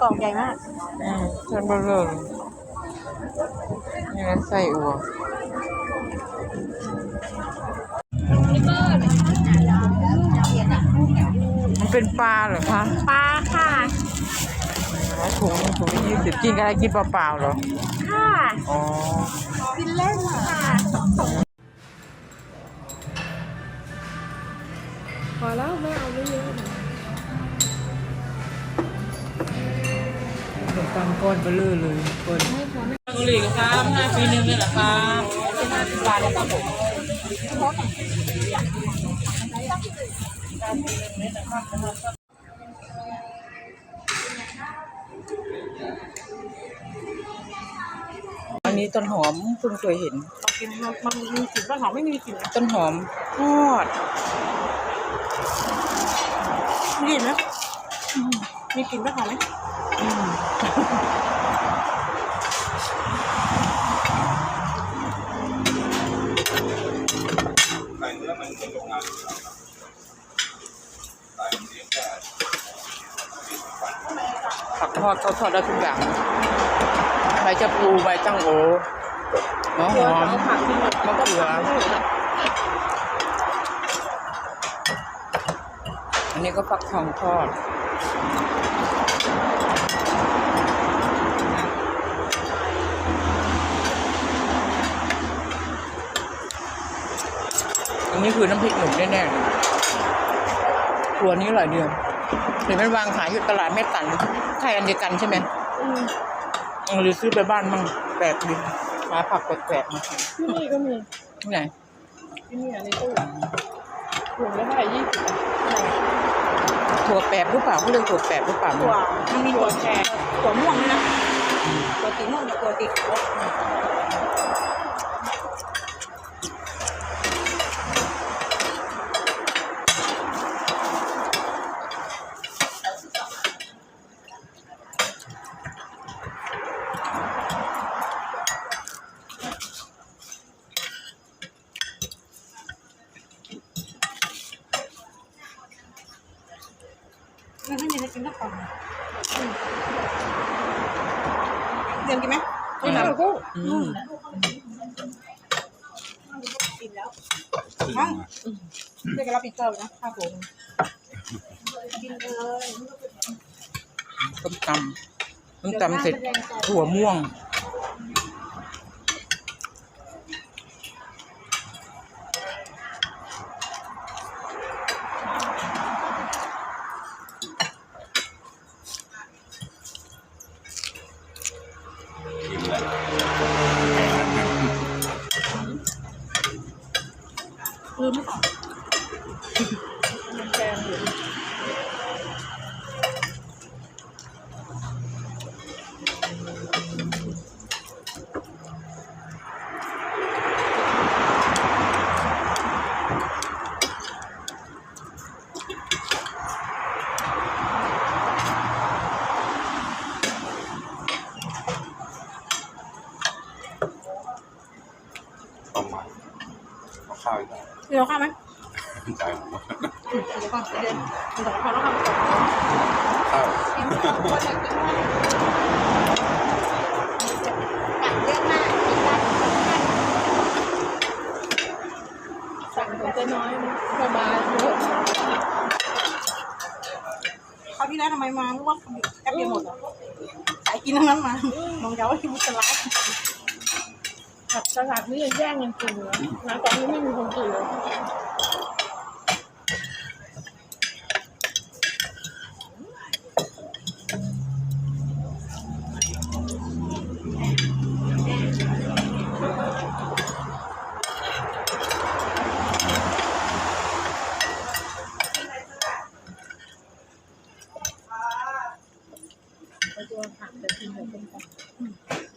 กรอกใหญ่มากอืมเส้นเบลอเลยนี่นะไส้อั่วมันเป็นปลาเหรอคะปลาค่ะอ๋อถุงถุงยี่สิบกินกันอะไรกินเปล่าๆเหรอ ค่ะ อ๋อ ขนมปังก้อนเบลอเลยก้อนเกาหลีครับห้าปีหนึ่งเลยเหรอครับห้าสิบบาทเลยครับผมอันนี้ต้นหอมเพิ่งเคยเห็นกินมันมันมีกลิ่นบ้างหอมไม่มีกลิ่นต้นหอมทอด มีกลิ่นไหมอืมมีกลิ่นบ้างหอมไหมอืมผักทอดเขาทอดได้ทุกอย่างใบชะพลูใบตั้งโอหัวหอมเอาผักกินหมดมะเขือ นนี้ก็ฟักทองทอดอันนี้คือน้ำพริกหนุ่มแน่ๆเลยครัวนี้อร่อยเดียวเห็นมันวางขายอยู่ตลาดแม่ตันใช่อันเดียวกันใช่ไหมอืมเออหรือซื้อไปบ้านมั่งแปลกดีหาผักแปลกๆมาขายที่นี่ก็มีที่ไหนที่นี่อันนี้ตู้ถุงละเท่าไหร่ยี่สิบอะ ถั่วแปบหรือเปล่าเขาเรียกถั่วแปบหรือเปล่าถั่วมันมีถั่วแขกถั่วม่วงด้วยนะถั่วสีม่วงกับถั่วสีขาว มันไม่มีอะไรกินสักกล่องอืมเรียนกินไหมกินแล้วกูอืมกินแล้วมั้งเรียกกันรับผิดชอบนะค่าผมกินเลยต้มตำต้มตำเสร็จถั่วม่วง ลืมไม่ต่อมันแพงอยู่ ต้มมาเอา ข้าวอีกแล้วเดี๋ยวข้าวไหมใจผมว่าอืมเดี๋ยวก่อนเดี๋ยวเดี๋ยวขอแล้วครับข้ากินข้าวคนละข้าวกัดเยอะมากกินได้สั่งหัวใจน้อยสบายเยอะคราวที่แล้วทำไมมารู้ว่าแป๊บเดียวหมดอะสายกินทั้งนั้นมาลองเดาว่าที่มุสลาฟ ผัดสลัดนี่ยังแย่งกันกินเลยนะตอนนี้ไม่มีคนกินเลยตัวผักจะกินแบบเป็นกันนี่